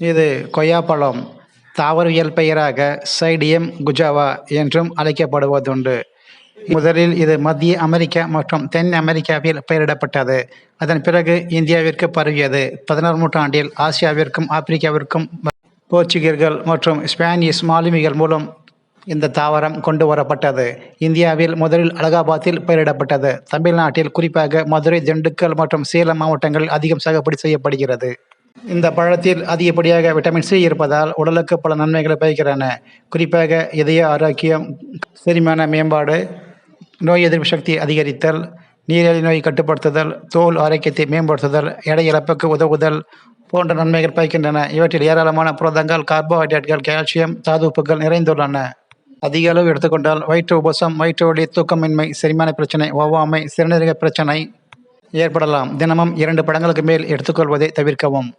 இது கொய்யாப்பழம் தாவரவியல் பெயராக சைடியம் குஜாவா என்றும் அழைக்கப்படுவதுண்டு. முதலில் இது மத்திய அமெரிக்கா மற்றும் தென் அமெரிக்காவில் பெயரிடப்பட்டது. அதன் பிறகு இந்தியாவிற்கு பரவியது. பதினாறு நூற்றாண்டில் ஆசியாவிற்கும் ஆப்பிரிக்காவிற்கும் போர்ச்சுகீர்கள் மற்றும் ஸ்பானிஷ் மாலுமிகள் மூலம் இந்த தாவரம் கொண்டு வரப்பட்டது. இந்தியாவில் முதலில் அலகாபாத்தில் பயிரிடப்பட்டது. தமிழ்நாட்டில் குறிப்பாக மதுரை திண்டுக்கல் மற்றும் சேலம் மாவட்டங்களில் அதிகம் சாகுபடி செய்யப்படுகிறது. இந்த பழத்தில் அதிகப்படியாக விட்டமின் சி இருப்பதால் உடலுக்கு பல நன்மைகளை பயக்கிறன குறிப்பாக இதய ஆரோக்கியம் செரிமான மேம்பாடு நோய் எதிர்ப்பு சக்தி அதிகரித்தல் நீரிழிவு நோய் கட்டுப்படுத்துதல் தோல் ஆரோக்கியத்தை மேம்படுத்துதல் எடை இழப்புக்கு உதவுதல் போன்ற நன்மைகள் பயக்கின்றன இவற்றில் ஏராளமான புரதங்கள் கார்போஹைட்ரேட்டுகள் கால்சியம் தாதுப்புகள் நிறைந்துள்ளன. அதிக அளவு எடுத்துக்கொண்டால் வயிற்று உபசம் வயிற்று வலி தூக்கமின்மை செரிமான பிரச்சனை ஒவ்வாமை சிறுநீரக பிரச்சனை ஏற்படலாம். தினமும் இரண்டு படங்களுக்கு மேல் எடுத்துக்கொள்வதை தவிர்க்கவும்.